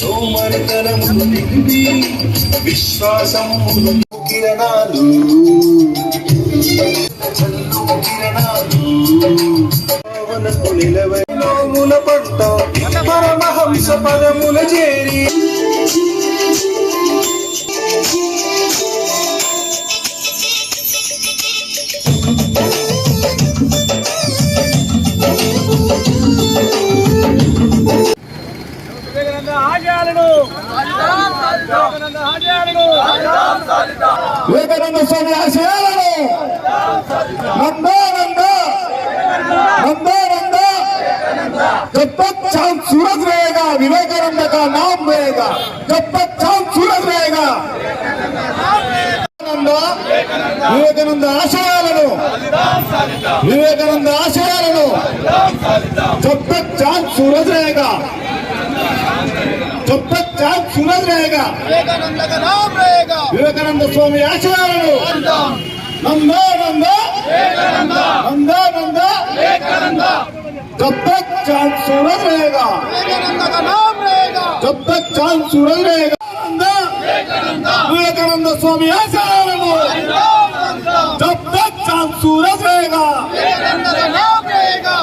సోమరితనము విశ్వాసము కిరణాలు. కిరణాలు భావనకు నిలవై నోముల పరమహంస పదముల చేరి వివేకానంద ఆశయాలను వివేకానంద స్వామి ఆశయాలను నందో నందో నందో నందో जब तक चांद सूरज रहेगा विवेकानंद का नाम रहेगा जब तक चांद सूरज रहेगा వివేకానంద వివేకానంద ఆశయాలను వివేకానంద ఆశయాలను जब तक चांद सूरज रहेगा जब तक चांद सूरज रहेगा विवेकानंद का नाम रहेगा विवेकानंद स्वामी आचार्य नंदा नंदा नंदा नंदा नंदा जब तक चांद सूरज रहेगा विवेकानंद का नाम रहेगा जब तक चांद सूरज रहेगा विवेकानंद स्वामी आचार्य जब तक चांद सूरज रहेगा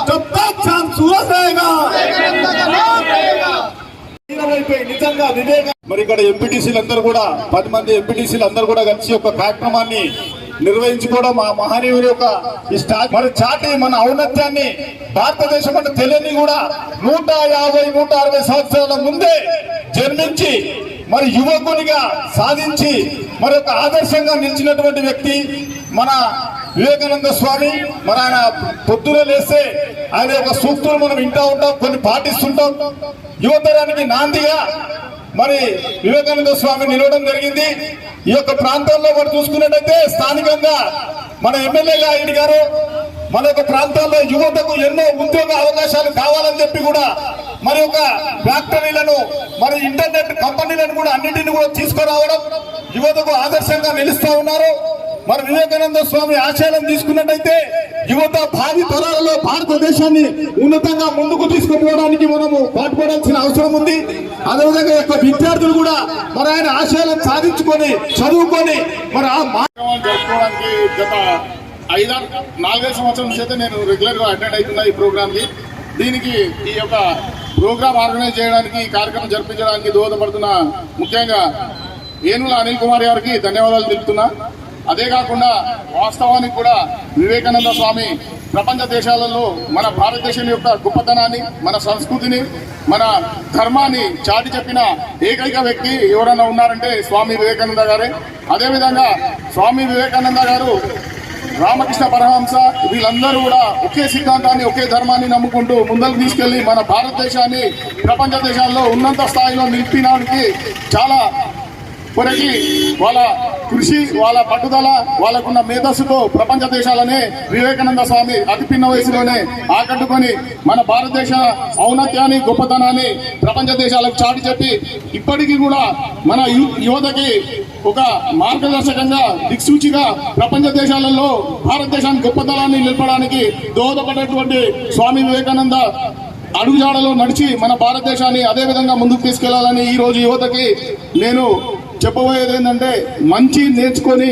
जब तक चांद सूरज रहेगा అయిపోయి వివేక మరి ఇక్కడ ఎంపీటీసీలు అందరూ కూడా పది మంది ఎంపీటీసీలు అందరూ కూడా కలిసి ఒక కార్యక్రమాన్ని నిర్వహించుకోవడం మా మహనీయుని యొక్క ఈ స్టాక్ మరి చాటి మన ఔన్నత్యాన్ని భారతదేశం అంటే తెలియని కూడా నూట యాభై నూట అరవై సంవత్సరాల ముందే జన్మించి మరి యువకునిగా సాధించి మరి ఒక ఆదర్శంగా నిలిచినటువంటి వ్యక్తి మన వివేకానంద స్వామి మరి ఆయన పొద్దున లేస్తే ఆయన యొక్క సూక్తులు మనం వింటూ ఉంటాం కొన్ని పాటిస్తుంటాం. యువతరానికి నాందిగా మరి వివేకానంద స్వామి నిలవడం జరిగింది. ఈ యొక్క ప్రాంతాల్లో మనం చూసుకున్నట్టయితే స్థానికంగా మన ఎమ్మెల్యేగా ఆయన గారు మన యొక్క ప్రాంతాల్లో యువతకు ఎన్నో ఉద్యోగ అవకాశాలు కావాలని చెప్పి కూడా మరి యొక్క ఫ్యాక్టరీలను మరి ఇంటర్నెట్ కంపెనీలను కూడా అన్నింటిని కూడా తీసుకురావడం యువతకు ఆదర్శంగా నిలుస్తూ ఉన్నారు. మరి వివేకానంద స్వామి ఆశయాలను తీసుకున్నట్టయితే యువత భావి తరాలలో భారతదేశాన్ని ఉన్నతంగా ముందుకు తీసుకుపోవడానికి మనము పాటుపడాల్సిన అవసరం ఉంది. అదేవిధంగా యొక్క విద్యార్థులు కూడా మరి ఆయన ఆశయాలను సాధించుకొని చదువుకొని మరి ఆ మా- జరుపుకోవడానికి గత ఐదారు నాలుగైదు సంవత్సరాల చేత నేను రెగ్యులర్గా అటెండ్ అవుతున్నా ఈ ప్రోగ్రామ్కి దీనికి ఈ యొక్క ప్రోగ్రామ్ ఆర్గనైజ్ చేయడానికి కార్యక్రమం జరిపించడానికి దోహదపడుతున్న ముఖ్యంగా ఏనుల అనిల్ కుమార్ గారికి ధన్యవాదాలు తెలుపుతున్నా. అదే కాకుండా వాస్తవానికి కూడా వివేకానంద స్వామి ప్రపంచ దేశాలలో మన భారతదేశం యొక్క గొప్పతనాన్ని మన సంస్కృతిని మన ధర్మాన్ని చాటి చెప్పిన ఏకైక వ్యక్తి ఎవరైనా ఉన్నారంటే స్వామి వివేకానంద గారే. అదేవిధంగా స్వామి వివేకానంద గారు రామకృష్ణ పరమహంస వీళ్ళందరూ కూడా ఒకే సిద్ధాంతాన్ని ఒకే ధర్మాన్ని నమ్ముకుంటూ ముందరకు తీసుకెళ్ళి మన భారతదేశాన్ని ప్రపంచ దేశాల్లో ఉన్నత స్థాయిలో నిలిపినానికి చాలా కొరకి వాళ్ళ కృషి వాళ్ళ పట్టుదల వాళ్ళకున్న మేధస్సుతో ప్రపంచ దేశాలనే వివేకానంద స్వామి అతి పిన్న వయసులోనే ఆకట్టుకొని మన భారతదేశ ఔన్నత్యాన్ని గొప్పతనాన్ని ప్రపంచ దేశాలకు చాటి చెప్పి ఇప్పటికీ కూడా మన యు- యువతకి ఒక మార్గదర్శకంగా దిక్సూచిగా ప్రపంచ దేశాలలో భారతదేశాన్ని గొప్పతనాన్ని నిలపడానికి దోహదపడేటువంటి స్వామి వివేకానంద అడుగుజాడలో నడిచి మన భారతదేశాన్ని అదే విధంగా ముందుకు తీసుకెళ్ళాలని ఈ రోజు యువతకి నేను చెప్పబోయేది ఏంటంటే మంచి నేర్చుకొని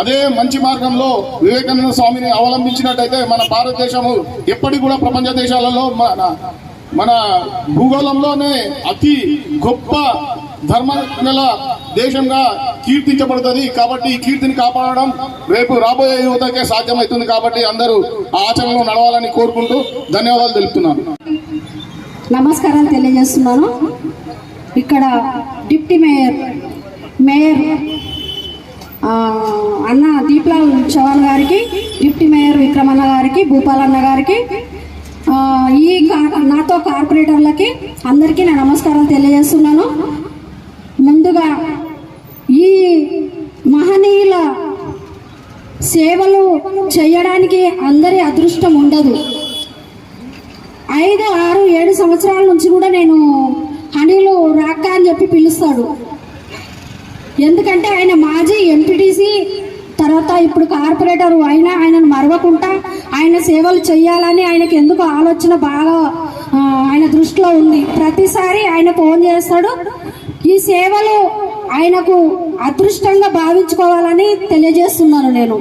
అదే మంచి మార్గంలో వివేకానంద స్వామిని అవలంబించినట్టయితే మన భారతదేశము ఎప్పటికి కూడా ప్రపంచ దేశాలలో మన మన భూగోళంలోనే అతి గొప్ప ధర్మ దేశంగా కీర్తించబడుతుంది. కాబట్టి ఈ కీర్తిని కాపాడడం రేపు రాబోయే యువతకే సాధ్యమవుతుంది కాబట్టి అందరూ ఆ ఆచరణలో నడవాలని కోరుకుంటూ ధన్యవాదాలు తెలుపుతున్నాను. నమస్కారాలు తెలియజేస్తున్నాను. ఇక్కడ డిప్టీ మేయర్ మేయర్ అన్న దీప్లాల్ చవాన్ గారికి డిప్టీ మేయర్ విక్రమన్న గారికి భూపాలన్న గారికి ఈ నాతో కార్పొరేటర్లకి అందరికీ నా నమస్కారాలు తెలియజేస్తున్నాను. ముందుగా ఈ మహనీయుల సేవలు చేయడానికి అందరి అదృష్టం ఉండదు. ఐదు ఆరు ఏడు సంవత్సరాల నుంచి కూడా నేను హనీలు రాక్క అని చెప్పి పిలుస్తాడు. ఎందుకంటే ఆయన మాజీ ఎంపీటీసీ తర్వాత ఇప్పుడు కార్పొరేటర్ అయినా ఆయనను మరవకుండా ఆయన సేవలు చేయాలని ఆయనకి ఎందుకు ఆలోచన బాగా ఆయన దృష్టిలో ఉంది. ప్రతిసారి ఆయన ఫోన్ చేస్తాడు. ఈ సేవలు ఆయనకు అదృష్టంగా భావించుకోవాలని తెలియజేస్తున్నాను నేను.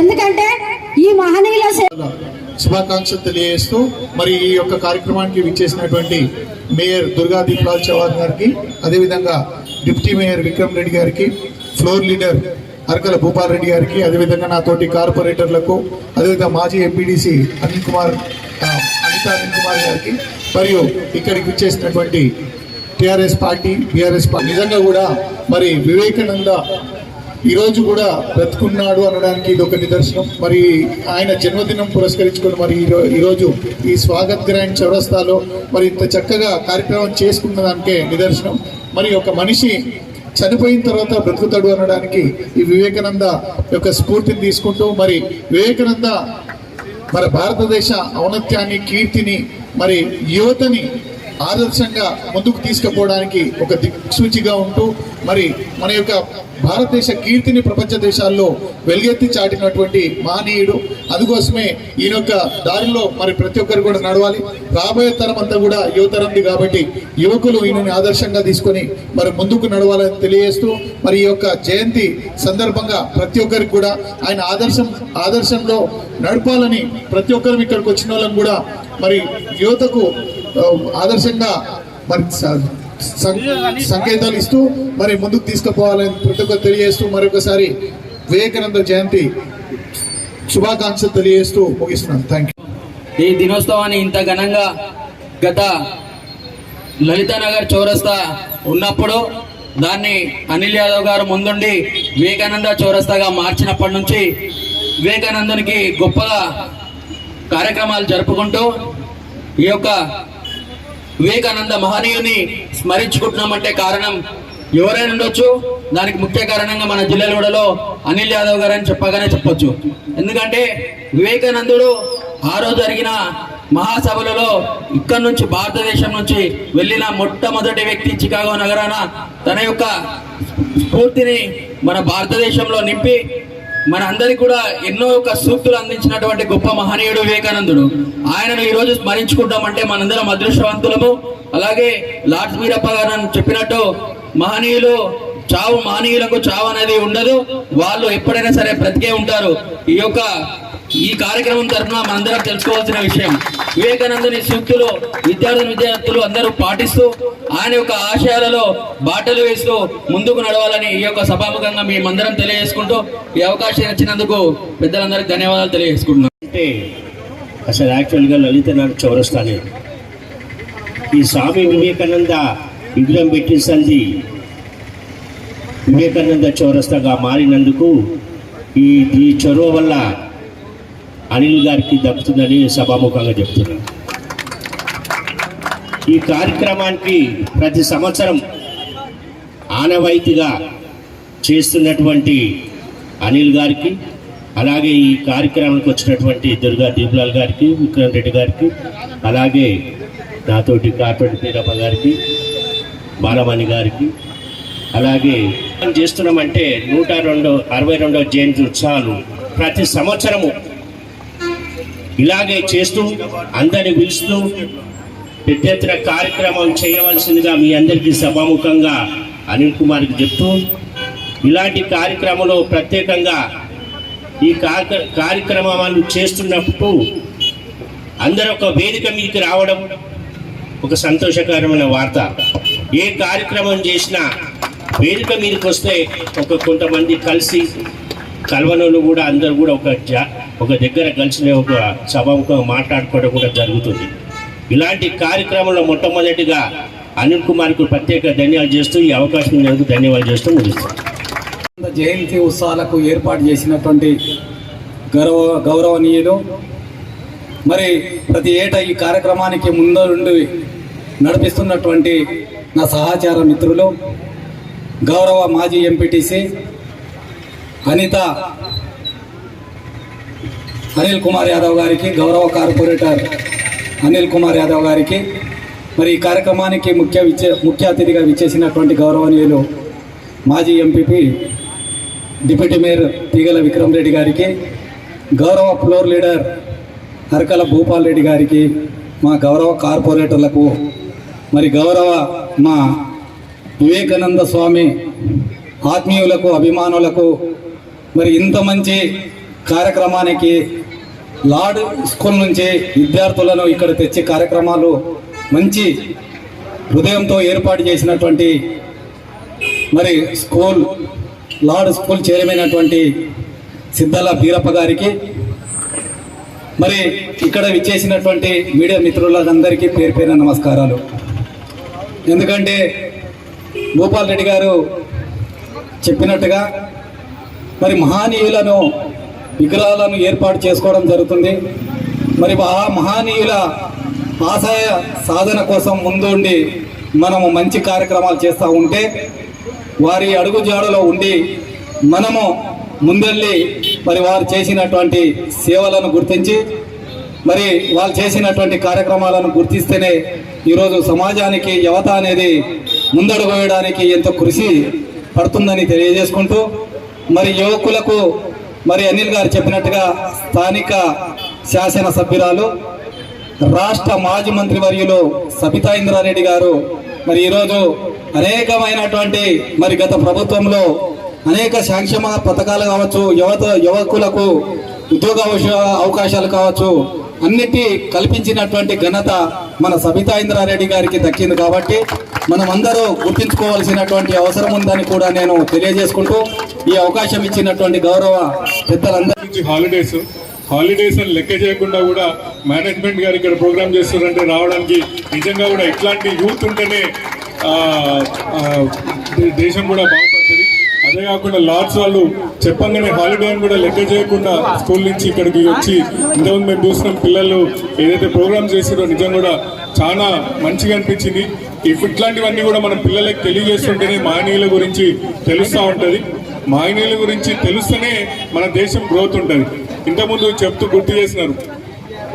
ఎందుకంటే ఈ మహనీయుల సేవ శుభాకాంక్షలు తెలియజేస్తూ మరి ఈ యొక్క కార్యక్రమానికి విచ్చేసినటువంటి మేయర్ దుర్గా దీప్లాల్ చౌహాన్ గారికి అదేవిధంగా డిప్యూటీ మేయర్ విక్రమ్ రెడ్డి గారికి ఫ్లోర్ లీడర్ అరకల భూపాల్ రెడ్డి గారికి అదేవిధంగా నాతోటి కార్పొరేటర్లకు అదేవిధంగా మాజీ ఎంపీడీసీ అనిల్ కుమార్ అనిత అనిల్ కుమార్ గారికి మరియు ఇక్కడికి విచ్చేసినటువంటి టిఆర్ఎస్ పార్టీ బీఆర్ఎస్ పార్టీ. నిజంగా కూడా మరి వివేకానంద ఈరోజు కూడా బ్రతుకున్నాడు అనడానికి ఇది ఒక నిదర్శనం. మరి ఆయన జన్మదినం పురస్కరించుకొని మరి ఈరోజు ఈ స్వాగత్ గ్రాండ్ చౌరస్తాలో మరి ఇంత చక్కగా కార్యక్రమం చేసుకున్న దానికే నిదర్శనం. మరి ఒక మనిషి చనిపోయిన తర్వాత బ్రతుకుతాడు అనడానికి ఈ వివేకానంద యొక్క స్ఫూర్తిని తీసుకుంటూ మరి వివేకానంద మన భారతదేశ ఔన్నత్యాన్ని కీర్తిని మరి యువతని ఆదర్శంగా ముందుకు తీసుకుపోవడానికి ఒక దిక్సూచిగా ఉంటూ మరి మన యొక్క భారతదేశ కీర్తిని ప్రపంచ దేశాల్లో వెలుగెత్తి చాటినటువంటి మహనీయుడు. అందుకోసమే ఈయన యొక్క దారిలో మరి ప్రతి ఒక్కరు కూడా నడవాలి. రాబోయే తరం అంతా కూడా యువతరంది కాబట్టి యువకులు ఈయనని ఆదర్శంగా తీసుకొని మరి ముందుకు నడవాలని తెలియజేస్తూ మరి ఈ యొక్క జయంతి సందర్భంగా ప్రతి ఒక్కరికి కూడా ఆయన ఆదర్శం ఆదర్శంలో నడపాలని ప్రతి ఒక్కరు ఇక్కడికి వచ్చిన వాళ్ళని కూడా మరి యువతకు ఆదర్శంగా మరి సంకేతాలు ఇస్తూ మరి ముందుకు తీసుకుపోవాలని ప్రతి ఒక్కరు తెలియజేస్తూ మరొకసారి వివేకానంద జయంతి శుభాకాంక్షలు తెలియజేస్తూ ముగిస్తున్నాను థ్యాంక్ యూ ఈ దినోత్సవాన్ని ఇంత ఘనంగా గత లలితానగర్ చౌరస్తా ఉన్నప్పుడు దాన్ని అనిల్ యాదవ్ గారు ముందుండి వివేకానంద చౌరస్తాగా మార్చినప్పటి నుంచి వివేకానందునికి గొప్పగా కార్యక్రమాలు జరుపుకుంటూ ఈ యొక్క వివేకానంద మహనీయుని స్మరించుకుంటున్నామంటే కారణం ఎవరైనా ఉండొచ్చు. దానికి ముఖ్య కారణంగా మన జిల్లాలో అనిల్ యాదవ్ గారు అని చెప్పగానే చెప్పొచ్చు. ఎందుకంటే వివేకానందుడు ఆ రోజు జరిగిన మహాసభలలో ఇక్కడ నుంచి భారతదేశం నుంచి వెళ్ళిన మొట్టమొదటి వ్యక్తి చికాగో నగరాన తన యొక్క స్ఫూర్తిని మన భారతదేశంలో నింపి మన అందరికి కూడా ఎన్నో ఒక సూక్తులు అందించినటువంటి గొప్ప మహనీయుడు వివేకానందుడు. ఆయనను ఈరోజు స్మరించుకుంటామంటే మనందరం అదృష్టవంతులము. అలాగే లార్డ్స్ వీరప్ప గారు చెప్పినట్టు మహనీయులు చావు మహనీయులకు చావు అనేది ఉండదు. వాళ్ళు ఎప్పుడైనా సరే బ్రతికే ఉంటారు. ఈ యొక్క ఈ కార్యక్రమం తరఫున మనందరం తెలుసుకోవాల్సిన విషయం. వివేకానందుని సూక్తులు విద్యార్థులు విద్యార్థులు అందరూ పాటిస్తూ ఆయన యొక్క ఆశయాలలో బాటలు వేస్తూ ముందుకు నడవాలని ఈ యొక్క సభాముఖంగా మేమందరం తెలియజేసుకుంటూ ఈ అవకాశం ఇచ్చినందుకు పెద్దలందరికీ ధన్యవాదాలు తెలియజేసుకుంటున్నాం. అంటే అసలు యాక్చువల్గా లలిత నాడు చౌరస్తానే. ఈ స్వామి వివేకానంద విగ్రహం పెట్టించింది వివేకానంద చౌరస్తాగా మారినందుకు ఈ ఈ చొరవ వల్ల అనిల్ గారికి దక్కుతుందని సభాముఖంగా చెప్తున్నాను ఈ కార్యక్రమానికి ప్రతి సంవత్సరం ఆనవాయితీగా చేస్తున్నటువంటి అనిల్ గారికి అలాగే ఈ కార్యక్రమానికి వచ్చినటువంటి దుర్గా దీపులాల్ గారికి విక్రమ్ రెడ్డి గారికి అలాగే నాతోటి కార్పొరేట్ పీరప్ప గారికి బాలమణి గారికి అలాగే మనం చేస్తున్నామంటే నూట రెండు అరవై రెండో జయంతి ఉత్సవాలు ప్రతి సంవత్సరము ఇలాగే చేస్తూ అందరిని పిలుస్తూ పెద్ద ఎత్తున కార్యక్రమం చేయవలసిందిగా మీ అందరికీ సభాముఖంగా అనిల్ కుమార్కి చెప్తూ ఇలాంటి కార్యక్రమంలో ప్రత్యేకంగా ఈ కార్యక్రమాలు చేస్తున్నప్పుడు అందరూ ఒక వేదిక మీదకి రావడం ఒక సంతోషకరమైన వార్త. ఏ కార్యక్రమం చేసినా వేదిక మీదకి వస్తే ఒక కొంతమంది కలిసి కలవనోళ్ళు కూడా అందరూ కూడా ఒక జా ఒక దగ్గర కలిసి ఒక సభాముఖంగా మాట్లాడుకోవడం కూడా జరుగుతుంది. ఇలాంటి కార్యక్రమంలో మొట్టమొదటిగా అనిల్ కుమార్కు ప్రత్యేక ధన్యవాదాలు చేస్తూ ఈ అవకాశం ఇచ్చినందుకు ధన్యవాదాలు చేస్తూ ముగిస్తాను. జయంతి ఉత్సవాలకు ఏర్పాటు చేసినటువంటి గౌరవ గౌరవనీయులు మరి ప్రతి ఏటా ఈ కార్యక్రమానికి ముందరుండి నడిపిస్తున్నటువంటి నా సహచార మిత్రులు గౌరవ మాజీ ఎంపీటీసీ అనిత అనిల్ కుమార్ యాదవ్ గారికి గౌరవ కార్పొరేటర్ అనిల్ కుమార్ యాదవ్ గారికి మరి ఈ కార్యక్రమానికి ముఖ్య విచ్చే ముఖ్య అతిథిగా విచ్చేసినటువంటి గౌరవనీయులు మాజీ MPP deputy mayor Teegala Vikram Reddy గారికి గౌరవ ఫ్లోర్ లీడర్ అరకల భూపాల్ రెడ్డి గారికి మా గౌరవ కార్పొరేటర్లకు మరి గౌరవ మా వివేకానంద స్వామి ఆత్మీయులకు అభిమానులకు మరి ఇంత మంచి కార్యక్రమానికి లార్డ్ స్కూల్ నుంచి విద్యార్థులను ఇక్కడ తెచ్చే కార్యక్రమాలు మంచి హృదయంతో ఏర్పాటు చేసినటువంటి మరి స్కూల్ లార్డ్ స్కూల్ చేరమైనటువంటి సిద్ధాల బీరప్ప గారికి మరి ఇక్కడ విచ్చేసినటువంటి మీడియా మిత్రులందరికీ పేరు పేరున నమస్కారాలు. ఎందుకంటే భూపాల్ రెడ్డి గారు చెప్పినట్టుగా మరి మహానీయులను విగ్రహాలను ఏర్పాటు చేసుకోవడం జరుగుతుంది. మరి ఆ మహానీయుల ఆశయ సాధన కోసం ముందుండి మనము మంచి కార్యక్రమాలు చేస్తూ ఉంటే వారి అడుగుజాడలో ఉండి మనము ముందెళ్ళి మరి వారు చేసినటువంటి సేవలను గుర్తించి మరి వాళ్ళు చేసినటువంటి కార్యక్రమాలను గుర్తిస్తేనే ఈరోజు సమాజానికి యువత అనేది ముందడుగు వేయడానికి ఎంతో కృషి పడుతుందని తెలియజేసుకుంటూ మరి యువకులకు మరి అనిల్ గారు చెప్పినట్టుగా స్థానిక శాసన సభ్యురాలు రాష్ట్ర మాజీ మంత్రి వర్యులు సబితా ఇంద్రారెడ్డి గారు మరి ఈరోజు అనేకమైనటువంటి మరి గత ప్రభుత్వంలో అనేక సంక్షేమ పథకాలు కావచ్చు యువత యువకులకు ఉద్యోగ అవశ- అవకాశాలు కావచ్చు అన్నిటి కల్పించినటువంటి ఘనత మన సబితా ఇంద్రారెడ్డి గారికి దక్కింది కాబట్టి మనం అందరూ గుర్తించుకోవాల్సినటువంటి అవసరం ఉందని కూడా నేను తెలియజేసుకుంటూ ఈ అవకాశం ఇచ్చినటువంటి గౌరవ పెద్దలందరి. నుంచి హాలిడేస్ హాలిడేస్ అని లెక్క చేయకుండా కూడా మేనేజ్మెంట్ గారు ఇక్కడ ప్రోగ్రామ్ చేస్తున్నారంటే రావడానికి నిజంగా కూడా ఇట్లాంటి యూత్ ఉంటేనే దేశం కూడా బాగుపడుతుంది. అదే కాకుండా లార్డ్స్ వాళ్ళు చెప్పంగానే హాలిడే అని కూడా లెక్క చేయకుండా స్కూల్ నుంచి ఇక్కడికి వచ్చి ఇంతకుముందు మేము చూసినాం పిల్లలు ఏదైతే ప్రోగ్రామ్ చేసారో నిజం కూడా చాలా మంచిగా అనిపించింది. ఇఫ్ ఇట్లాంటివన్నీ కూడా మనం పిల్లలకి తెలియజేస్తుంటేనే మానీయుల గురించి తెలుస్తూ ఉంటుంది. మాయనీయుల గురించి తెలుస్తేనే మన దేశం గ్రోత్ ఉంటుంది. ఇంతకుముందు చెప్తూ గుర్తు చేసినారు.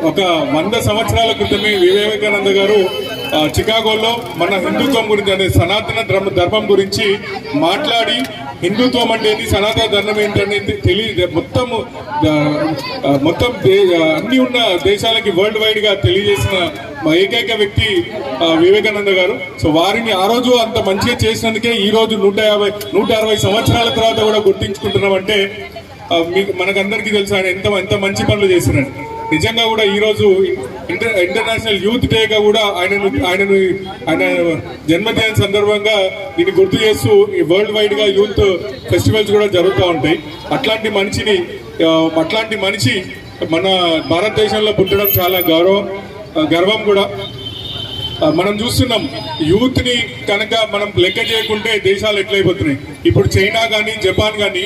ఒక వంద సంవత్సరాల క్రితమే వివేకానంద గారు చికాగోలో మన హిందుత్వం గురించి అనే సనాతన ధర్మ ధర్మం గురించి మాట్లాడి హిందుత్వం అంటే ఏంటి సనాతన ధర్మం ఏంటనేది తెలియ మొత్తం మొత్తం అన్ని ఉన్న దేశాలకి వరల్డ్ వైడ్గా తెలియజేసిన మా ఏకైక వ్యక్తి వివేకానంద గారు. సో వారిని ఆ రోజు అంత మంచిగా చేసినందుకే ఈ రోజు నూట యాభై నూట అరవై సంవత్సరాల తర్వాత కూడా గుర్తించుకుంటున్నామంటే మీకు మనకందరికీ తెలుసు ఆయన ఎంత ఎంత మంచి పనులు చేసినాడు నిజంగా కూడా ఈరోజు ఇంటర్ ఇంటర్నేషనల్ యూత్ డేగా కూడా ఆయనను ఆయనను ఆయన జన్మదిన సందర్భంగా దీన్ని గుర్తు చేస్తూ ఈ వరల్డ్ వైడ్గా యూత్ ఫెస్టివల్స్ కూడా జరుగుతూ ఉంటాయి. అట్లాంటి మనిషిని అట్లాంటి మనిషి మన భారతదేశంలో పుట్టడం చాలా గౌరవం గర్వం కూడా. మనం చూస్తున్నాం యూత్ని కనుక మనం లెక్క చేయకుంటే దేశాలు ఎట్లయిపోతున్నాయి. ఇప్పుడు చైనా కానీ జపాన్ కానీ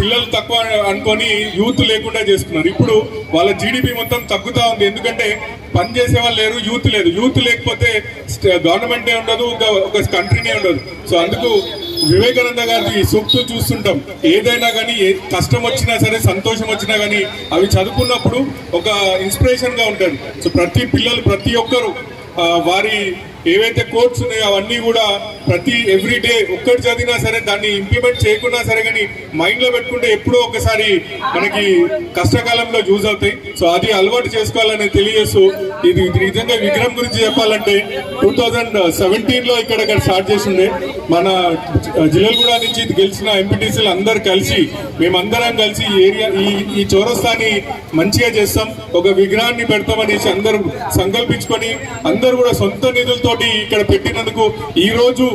పిల్లలు తక్కువ అనుకొని యూత్ లేకుండా చేస్తున్నారు. ఇప్పుడు వాళ్ళ జీడిపి మొత్తం తగ్గుతా ఉంది. ఎందుకంటే పని చేసే వాళ్ళు లేరు యూత్ లేదు. యూత్ లేకపోతే గవర్నమెంటే ఉండదు ఒక- ఒక కంట్రీనే ఉండదు. సో అందుకు వివేకానంద గారి సూక్తులు చూస్తుంటాం. ఏదైనా కానీ కష్టం వచ్చినా సరే సంతోషం వచ్చినా కానీ అవి చదువుకున్నప్పుడు ఒక ఇన్స్పిరేషన్గా ఉంటుంది సో ప్రతి పిల్లలు ప్రతి ఒక్కరు వారి ఏవైతే కోర్ట్స్ ఉన్నాయో అవన్నీ కూడా ప్రతి ఎవ్రీడే ఒక్కటి చదివినా సరే దాన్ని ఇంప్లిమెంట్ చేయకున్నా సరే కానీ మైండ్లో పెట్టుకుంటే ఎప్పుడో ఒకసారి మనకి కష్టకాలంలో యూజ్ అవుతాయి. సో అది అలవాటు చేసుకోవాలని తెలియజేస్తూ ఇది ఇది నిజంగా విగ్రహం గురించి చెప్పాలంటే టూ థౌజండ్ సెవెంటీన్లో ఇక్కడ ఇక్కడ స్టార్ట్ చేసిండే మన జిల్లగూడ నుంచి గెలిచిన ఎంపీటీసీలు అందరు కలిసి మేమందరం కలిసి ఈ ఏరియా ఈ ఈ చౌరస్తాని మంచిగా చేస్తాం. ఒక విగ్రహాన్ని పెడతామనేసి అందరూ సంకల్పించుకొని అందరూ కూడా సొంత నిధులతో తోటి ఇక్కడ పెట్టినందుకు ఈ రోజు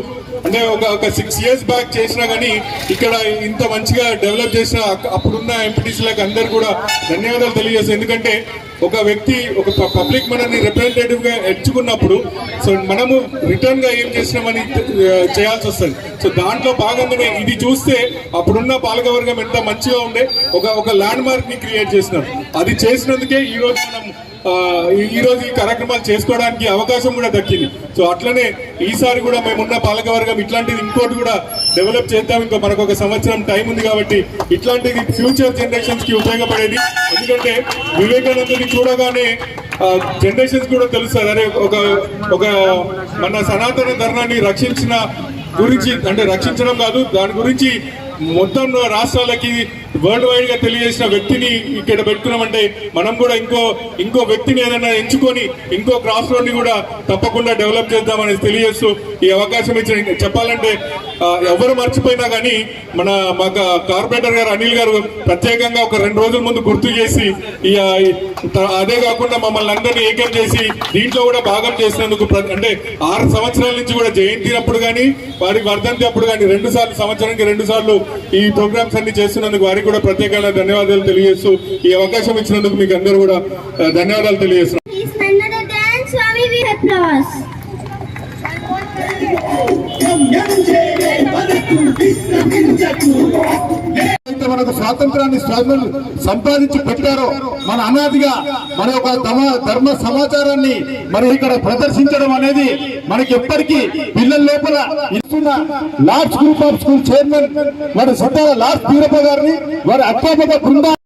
అంటే ఒక ఒక సిక్స్ ఇయర్స్ బ్యాక్ చేసినా కానీ ఇక్కడ ఇంత మంచిగా డెవలప్ చేసిన అప్పుడున్న ఎంపీటీసీలకు అందరు కూడా ధన్యవాదాలు తెలియజేస్తాం ఎందుకంటే ఒక వ్యక్తి ఒక పబ్లిక్ మనల్ని రిప్రజెంటేటివ్గా ఎంచుకున్నప్పుడు సో మనము రిటర్న్గా ఏం చేసినామని చేయాల్సి వస్తుంది. సో దాంట్లో భాగంగానే ఇది చూస్తే అప్పుడున్న పాలకవర్గం ఎంత మంచిగా ఉండే ఒక ఒక ల్యాండ్ మార్క్ని క్రియేట్ చేసినాం. అది చేసినందుకే ఈ రోజు మనం ఈరోజు ఈ- కార్యక్రమాలు చేసుకోవడానికి అవకాశం కూడా దక్కింది. సో అట్లనే ఈసారి కూడా మేమున్న పాలకవర్గం ఇట్లాంటిది ఇంకోటి కూడా డెవలప్ చేద్దాం. ఇంకా మనకు ఒక సంవత్సరం టైం ఉంది కాబట్టి ఇట్లాంటిది ఫ్యూచర్ జనరేషన్స్కి ఉపయోగపడేది. ఎందుకంటే వివేకానందని చూడగానే జనరేషన్స్ కూడా తెలుస్తారు. అరే ఒక ఒక మన సనాతన ధర్మాన్ని రక్షించిన గురించి అంటే రక్షించడం కాదు దాని గురించి మొత్తం రాష్ట్రాలకి వరల్డ్ వైడ్గా తెలియజేసిన వ్యక్తిని ఇక్కడ పెట్టుకున్నామంటే మనం కూడా ఇంకో ఇంకో వ్యక్తిని ఏదైనా ఎంచుకొని ఇంకో క్రాస్ రోడ్ని కూడా తప్పకుండా డెవలప్ చేద్దామని తెలియజేస్తూ ఈ అవకాశం ఇచ్చిన చెప్పాలంటే ఎవరు మర్చిపోయినా కానీ మన మాకు కార్పొరేటర్ గారు అనిల్ గారు ప్రత్యేకంగా ఒక రెండు రోజుల ముందు గుర్తు చేసి అదే కాకుండా మమ్మల్ని అందరినీ ఏకం చేసి దీంట్లో కూడా భాగం చేసినందుకు ప్ర- అంటే ఆరు సంవత్సరాల నుంచి కూడా జయంతినప్పుడు కానీ వారికి వర్ధంతి అప్పుడు కానీ రెండు సార్లు సంవత్సరానికి రెండు సార్లు ఈ ప్రోగ్రామ్స్ అన్ని చేస్తున్నందుకు వారికి కూడా ప్రత్యేకంగా ధన్యవాదాలు తెలియజేస్తూ ఈ అవకాశం ఇచ్చినందుకు మీకు అందరూ కూడా ధన్యవాదాలు తెలియజేస్తున్నాం. మనకు స్వాతంత్రాన్ని స్వాతంత్రం సంపాదించి పెట్టారో మన అనాదిగా మన యొక్క ధర్మ ధర్మ సమాచారాన్ని మరి ఇక్కడ ప్రదర్శించడం అనేది మనకి ఎప్పటికీ పిల్లల లోపల ఇస్తున్న large group of school chairman వారి సొంత లార్జ్ పీరప్ప గారిని వారి అధ్యాపక బృందా